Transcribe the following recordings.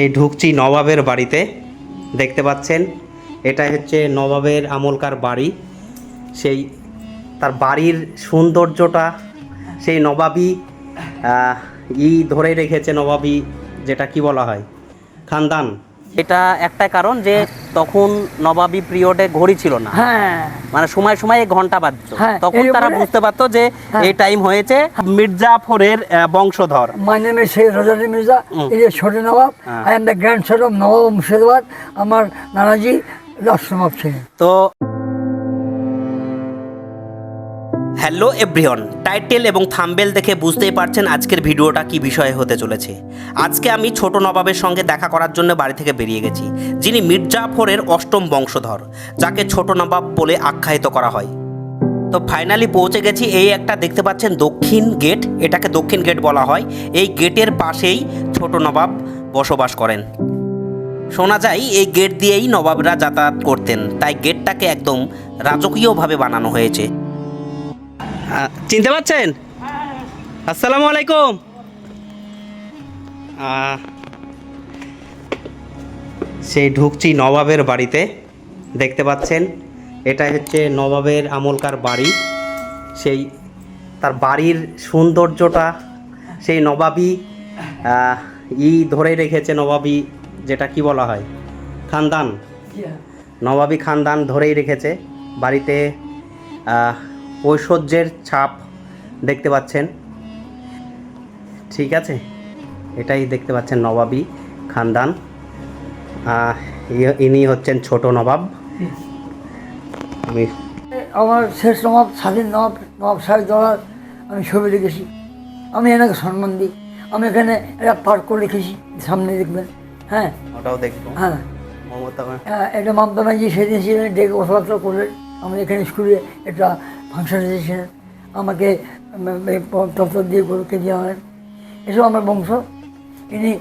এই ঢুকছি নবাবের বাড়িতে। দেখতে পাচ্ছেন এটা হচ্ছে নবাবের আমলকার বাড়ি। সেই তার বাড়ির সৌন্দর্যটা, সেই নবাবি ই ধরে রেখেছে নবাবি, যেটা কি বলা হয়? খানদান। এটা একটা কারণ যে তখন নবাবী পিরিয়ডে ঘড়ি ছিল না হ্যাঁ মানে সময় সময় ঘণ্টা বাজতো হ্যাঁ, তখন তারা বুঝতে পারতো যে হ্যাঁ। এই টাইম হয়েছে মির্জাফরের বংশধর my name is Sheikh Mirza. Mm. It is Choti Nawab. Ah. I am of Nawab Murshidabad আমার নানাজি রাষ্ট্র নবাব ছিলেন তো হ্যালো এভরিওয়ান, টাইটেল এবং থাম্বেল দেখে বুঝতেই পারছেন আজকের ভিডিওটা কি বিষয়ে হতে চলেছে। আজকে আমি ছোট নবাবের সঙ্গে দেখা করার জন্য বাড়ি থেকে বেরিয়ে গেছি, যিনি মির্জাফরের অষ্টম বংশধর, যাকে ছোট নবাব বলে আখ্যায়িত করা হয়। তো ফাইনালি পৌঁছে গেছি এই একটা দেখতে পাচ্ছেন দক্ষিণ গেট এটাকে দক্ষিণ গেট বলা হয়। এই গেটের পাশেই ছোট নবাব বসবাস করেন। শোনা যায়, এই গেট দিয়েই নবাবরা যাতায়াত করতেন, তাই গেটটাকে একদম রাজকীয়ভাবে বানানো হয়েছে। চিনতে পারছেন? আসসালামু আলাইকুম। সেই ঢুকছি নবাবের বাড়িতে দেখতে পাচ্ছেন। এটা হচ্ছে নবাবের আমলকার বাড়ি। সেই তার বাড়ির সৌন্দর্যটা সেই নবাবী ই ধরে রেখেছে নবাবী যেটা কি বলা হয়? খানদান। নবাবী খানদান ধরেই রেখেছে। বাড়িতে ঐশ্বর্যের ছাপ দেখতে পাচ্ছেন। ঠিক আছে? এটাই দেখতে পাচ্ছেন নবাবী খানদান। ইনি হচ্ছেন ছোট নবাব। আমি আমার শেষ নবাব স্বাধীন নবাব নবাব সাহেব দলার আমি ছবি লিখেছি। আমি এনাকে সম্মান দিই। আমি এখানে একটা পার্ক লিখেছি সামনে দেখবেন। হ্যাঁ? ওটাও দেখব। হ্যাঁ। মমতা। হ্যাঁ, এটা মমতা ব্যানার্জি সেদিন ছিলেন ডেকে কথাবার্তা করলেন। আমাদের এখানে স্কুলে একটা ফাংশন এসেছিলেন আমাকে দপ্তর দিয়ে গরুকে দেওয়া হয়। এসব আমার বংশ। ইনি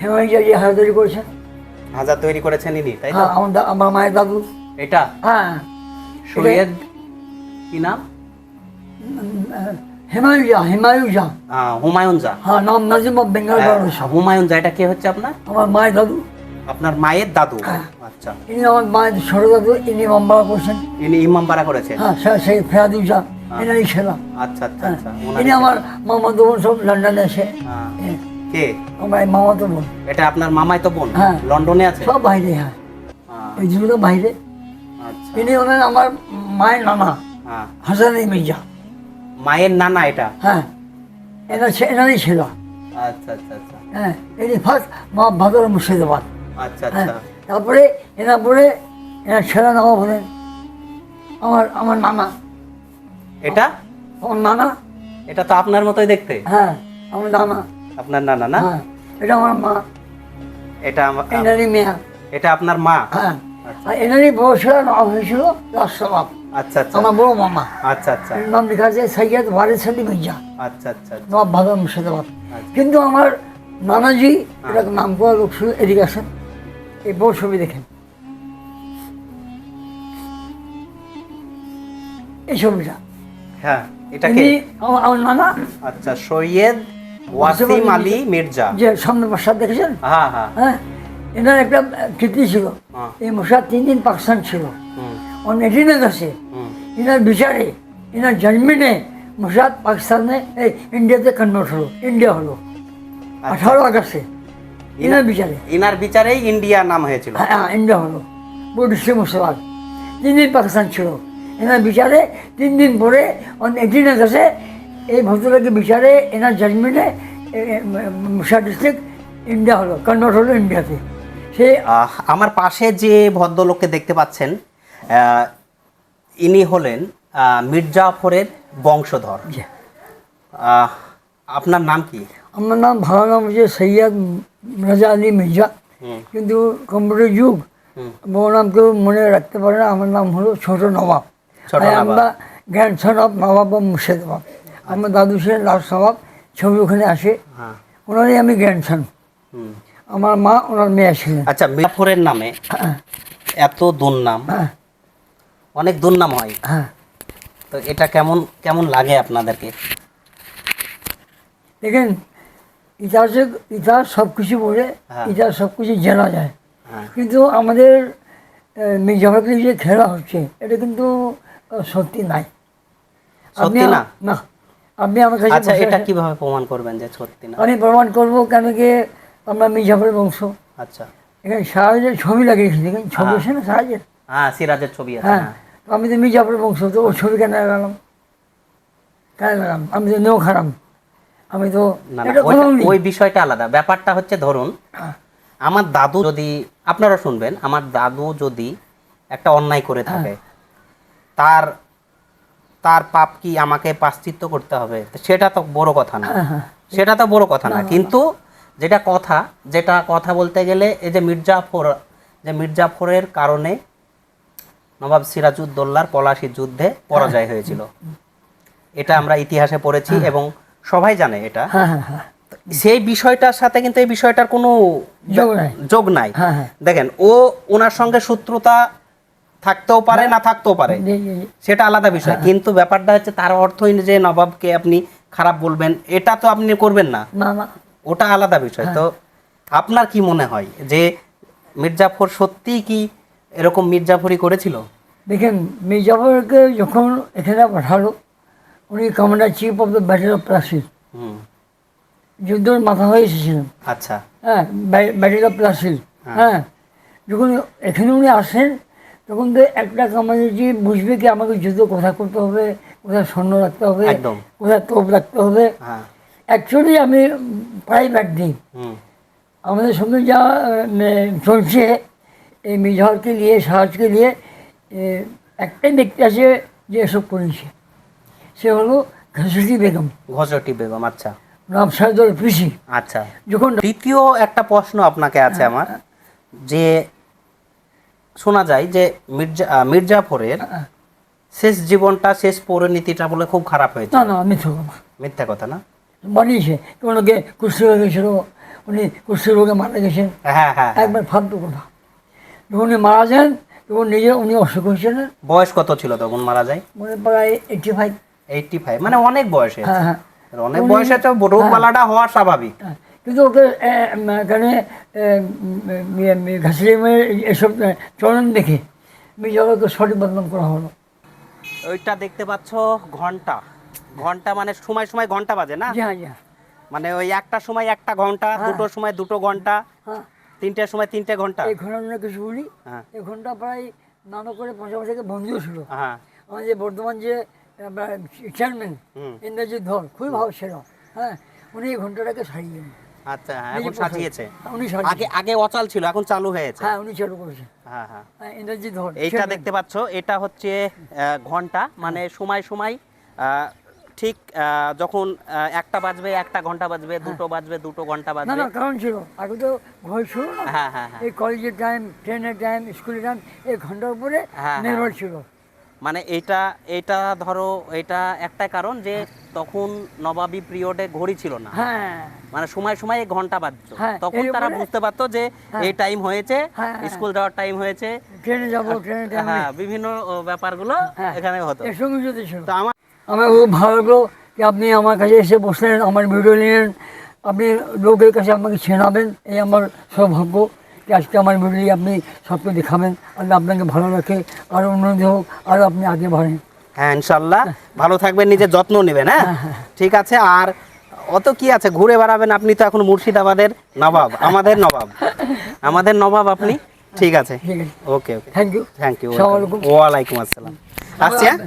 হেমাইজাজি হাজার তৈরি করেছেন। হাজার তৈরি করেছেন ইনি তাই হ্যাঁ আমার আমার মায়ের দাদু। এটা? হ্যাঁ। সৈয়দ কি নাম? হেমায়ুজা হেমায়ুজা। হুমায়ুন জা। হ্যাঁ নাম নাজিম অফ বেঙ্গল বাংলাদেশ। হুমায়ুন জা এটা কে হচ্ছে আপনার? আমার মায়ের দাদু। আপনার মায়ের দাদু? আচ্ছা। ইনি আমার মায়ের ছোট দাদু ইনি মাম্বারা করছেন। ইনি ইমাম বাড়া করেছেন? হ্যাঁ সে- সেই ফেরাদুজা এনারই ছেলা আচ্ছা আচ্ছা হ্যাঁ। আচ্ছা ইনি আমার মামাতো বোন সব লন্ডনে আছে। হ্যাঁ। হ্যাঁ, কে? আমার এই মামাতো বোন। এটা আপনার মামাই তো বোন? হ্যাঁ। লন্ডনে আছে? সব বাইরে হ্যাঁ। হ্যাঁ, এই দুটো বাইরে। আচ্ছা। ইনি হলেন আমার মায়ের নানা হ্যাঁ। হাসান মির্জা। মায়ের নানা এটা? হ্যাঁ। এনার ছে- এনারই ছিল আচ্ছা আচ্ছা আচ্ছা। হ্যাঁ। ইনি ফার্স্ট মা ভাদর মুর্শিদাবাদ। আচ্ছা হ্যাঁ আচ্ছা তারপরে এনার পরে এনার ছেলে নবাব হলেন আমার আমার নানা। এটা? আমার নানা। এটা তো আপনার মতোই দেখতে? হ্যাঁ আমার নানা। আপনার নানা না? হ্যাঁ এটা আমার মা। এটা আমার এনারই মেয়া। এটা আপনার মা? হ্যাঁ আর এনারই বড় ছেলে নবাব হয়েছিল রাষ্ট্রবাব আচ্ছা আচ্ছা। আমার বড় মামা। আচ্ছা আচ্ছা। এর নাম লেখা আছে সৈয়দ ওয়ারিস আলী মির্জা। আচ্ছা আচ্ছা আচ্ছা। নবাব ভাদর মুর্শিদাবাদ। কিন্তু আমার নানাজি এটা নাম করা লোক ছিল এদিকে আসেন। এই বড় ছবি দেখেন। এই ছবিটা। হ্যাঁ এটা কে? আমার নানা আচ্ছা সৈয়দ ওয়াসিম আলী মির্জা। যে সামনে দেখেছেন? হ্যাঁ হ্যাঁ। হ্যাঁ এনার একটা কীর্তি ছিল। হ্যাঁ। এই মশাদ তিন দিন পাকিস্তান ছিল। অন এটিনে গেছে এনার বিচারে এনার জন্মিনে মশাদ পাকিস্তানে এই ইন্ডিয়াতে কনভার্ট হলো। ইন্ডিয়া হলো। আঠারো আগস্টে। এনার বিচারে। ইনার বিচারেই ইন্ডিয়া নাম হয়েছিল। হ্যাঁ হ্যাঁ, ইন্ডিয়া হলো। বুদ্ধিস্ট মুসলমান তিন দিন পাকিস্তান ছিল। এনার বিচারে তিন দিন পরে এইটিন আগস্টে এই ভদ্রলোকের বিচারে এনার জন্মিনে মুসা ডিস্ট্রিক্ট ইন্ডিয়া হলো কনভার্ট হলো ইন্ডিয়াতে। সে আমার পাশে যে ভদ্রলোককে দেখতে পাচ্ছেন ইনি হলেন মির্জাফরের বংশধর। আপনার নাম কি? আমার নাম ভালো নাম হচ্ছে সৈয়দ রাজা আলী মির্জা। কিন্তু কম্পিউটার যুগ। বড় নাম কেউ মনে রাখতে পারে না আমার নাম হলো ছোট নবাব। আমরা গ্র্যান্ডসন অফ নবাব ও মুর্শিদাবাদ আমার দাদু ছিলেন লাস্ট নবাব ছবি ওখানে আসে। হ্যাঁ। ওনারই আমি গ্র্যান্ডসন। আমার মা ওনার মেয়ে ছিলেন। আচ্ছা মির্জাফরের নামে এত দুর্নাম। হ্যাঁ। অনেক দুর্নাম হয়। হ্যাঁ। তো এটা কেমন কেমন লাগে আপনাদেরকে? দেখেন ইতিহাসে ইতিহাস সব কিছু বলে হ্যাঁ। ইতিহাস সব কিছু জানা যায়। হ্যাঁ। কিন্তু আমাদের মির্জাফরকে যে খেলা হচ্ছে এটা কিন্তু সত্যি নাই। সত্যি না? না। আপনি আমার কাছে আচ্ছা এটা কীভাবে প্রমাণ করবেন যে সত্যি না? আমি প্রমাণ করব কেন কি আমরা মির্জাফরের বংশ। আচ্ছা। এখানে সাহায্যের ছবি লাগিয়েছি দেখেন ছবি হ্যাঁ। আছে না সাহায্যের? হ্যাঁ সিরাজের ছবি আছে হ্যাঁ। আমি তো মির্জাফরের বংশ তো ওর ছবি কেন লাগালাম? কেন লাগালাম? আমি তো নেও খারাপ আমি তো। ওই বিষয়টা আলাদা। ব্যাপারটা হচ্ছে ধরুন হ্যাঁ। আমার দাদু যদি আপনারা শুনবেন আমার দাদু যদি একটা অন্যায় করে থাকে তার তার পাপ কি আমাকে পাশ্চিত্য করতে হবে? সেটা তো বড় কথা না। হ্যাঁ, হ্যাঁ। সেটা তো বড় কথা না। কিন্তু যেটা কথা যেটা কথা বলতে গেলে এই যে মির্জাফর যে মির্জাফরের কারণে নবাব সিরাজউদ্দৌলার পলাশির যুদ্ধে পরাজয় হয়েছিল। এটা আমরা ইতিহাসে পড়েছি এবং সবাই জানে এটা। হ্যাঁ হ্যাঁ হ্যাঁ। সেই বিষয়টার সাথে কিন্তু এই বিষয়টার কোনো যোগ নাই। দেখেন ও ওনার সঙ্গে শত্রুতা থাকতেও পারে না থাকতেও পারে। সেটা আলাদা বিষয়। কিন্তু ব্যাপারটা হচ্ছে তার অর্থই যে নবাবকে আপনি খারাপ বলবেন এটা তো আপনি করবেন না। ওটা আলাদা বিষয়। তো আপনার কি মনে হয় যে মির্জাফর সত্যিই কি এরকম মির্জাফরি করেছিল? দেখেন মির্জাফরকে যখন এখানে পাঠালো উনি commander chief of the battle of Plassey hmm. যুদ্ধের মাথা হয়ে এসেছিলেন। আচ্ছা। হ্যাঁ ব্যাটেল অফ প্লাসিড হ্যাঁ। যখন এখানে উনি আসেন তখন তো একটা কমান্ডার চিফ বুঝবে কি আমাকে যুদ্ধ কোথায় করতে হবে কোথায় সৈন্য রাখতে হবে কোথায় তোপ রাখতে হবে। হ্যাঁ। অ্যাকচুয়ালি আমি প্রায় ব্যাট দিই। হুম। আমাদের সঙ্গে যা চলছে এই মির্জাফরকে নিয়ে সাহায্যকে নিয়ে একটাই ব্যক্তি আছে যে এসব করেছে। সে হলো ঘসরতি বেগম। ঘসরটি বেগম আচ্ছা। রাম সাহেদুল পিসি। আচ্ছা। যখন দ্বিতীয় একটা প্রশ্ন আপনাকে আছে আমার যে শোনা যায় যে মির্জা মির্জাফরের শেষ জীবনটা শেষ পরিণতিটা বলে খুব খারাপ হয়েছে। না না মিথ্যা কথা। মিথ্যা কথা না? বানিয়েছে। ওনাকে কুষ্ঠ রোগে গেছিল উনি কুষ্ঠ রোগে মারা গেছেন। হ্যাঁ হ্যাঁ হ্যাঁ। একবার ফালতু কথা। উনি মারা যান তখন নিজে উনি অসুখ হয়েছিলেন। বয়স কত ছিল তখন মারা যায়? মনে প্রায় এইটি ফাইভ এইটটি ফাইভ মানে অনেক বয়সে হ্যাঁ হ্যাঁ। অনেক বয়সে তো রোগবালাটা হওয়া স্বাভাবিক। হ্যাঁ, কিন্তু ওকে এখানে ঘাসলিমের এসব চলন দেখে মির্জাফরকে সঠিক বদনাম করা হলো। ওইটা দেখতে পাচ্ছ ঘণ্টা। ঘণ্টা মানে সময় সময় ঘণ্টা বাজে না? হ্যাঁ হ্যাঁ। মানে ওই একটা সময় একটা ঘণ্টা দুটোর সময় দুটো ঘণ্টা হ্যাঁ। তিনটের সময় তিনটে ঘণ্টা। এই ঘটনা কিছু বলি? হ্যাঁ। এই ঘণ্টা প্রায় নানা করে পাশাপাশি থেকে বন্ধুও ছিল। হ্যাঁ। আমাদের যে বর্তমান যে চেয়ারম্যান। ইন্দ্রজিৎ ধর খুবই ভালো ছিল। হ্যাঁ উনি এই ঘন্টাটাকে সারিয়েন আচ্ছা হ্যাঁ এখন সাজিয়েছে। উনি সারিয়ে আগে আগে অচাল ছিল এখন চালু হয়েছে। হ্যাঁ উনি চালু করেছেন হ্যাঁ হ্যাঁ। হ্যাঁ, ইন্দ্রজিৎ ধর এইটা দেখতে পাচ্ছ এটা হচ্ছে ঘণ্টা মানে সময় সময় আহ, ঠিক আহ, যখন একটা বাজবে একটা ঘণ্টা বাজবে দুটো বাজবে দুটো ঘণ্টা বাজবে। না কারণ ছিল আগে তো ঘর ছিল না। হ্যাঁ হ্যাঁ হ্যাঁ। এই কলেজের টাইম ট্রেনের টাইম স্কুলের টাইম এই ঘণ্টার উপরে হ্যাঁ, নির্ভর ছিল। মানে এটা এটা ধরো এটা একটা কারণ যে তখন নবাবী পিরিয়ডে ঘড়ি ছিল না। হ্যাঁ। মানে সময় সময় এই ঘণ্টা বাজতো। হ্যাঁ, তখন তারা বুঝতে পারতো যে হ্যাঁ। এই টাইম হয়েছে হ্যাঁ, হ্যাঁ। স্কুল যাওয়ার টাইম হয়েছে। ট্রেনে যাব টাইমে হ্যাঁ বিভিন্ন ব্যাপারগুলো। এখানে হতো। তো আমার আমার খুব ভালো লাগল যে আপনি আমার কাছে এসে বসলেন আমার ভিডিও নিলেন। আপনি লোকের কাছে আমাকে চেনাবেন এই আমার সৌভাগ্য। আজকে আমার ভিডিও আপনি সবকে দেখাবেন। আল্লাহ আপনাকে ভালো রাখে আরও উন্নতি হোক আরও আপনি আগে বাড়েন। হ্যাঁ ইনশাল্লাহ ভালো থাকবেন নিজের যত্ন নেবেন হ্যাঁ? ঠিক আছে আর অত কি আছে? ঘুরে বেড়াবেন আপনি তো এখন মুর্শিদাবাদের নবাব আমাদের নবাব। আমাদের নবাব আপনি? ঠিক আছে। Okay okay thank you thank you ওয়ালাইকুম আসসালাম। আসছি হ্যাঁ?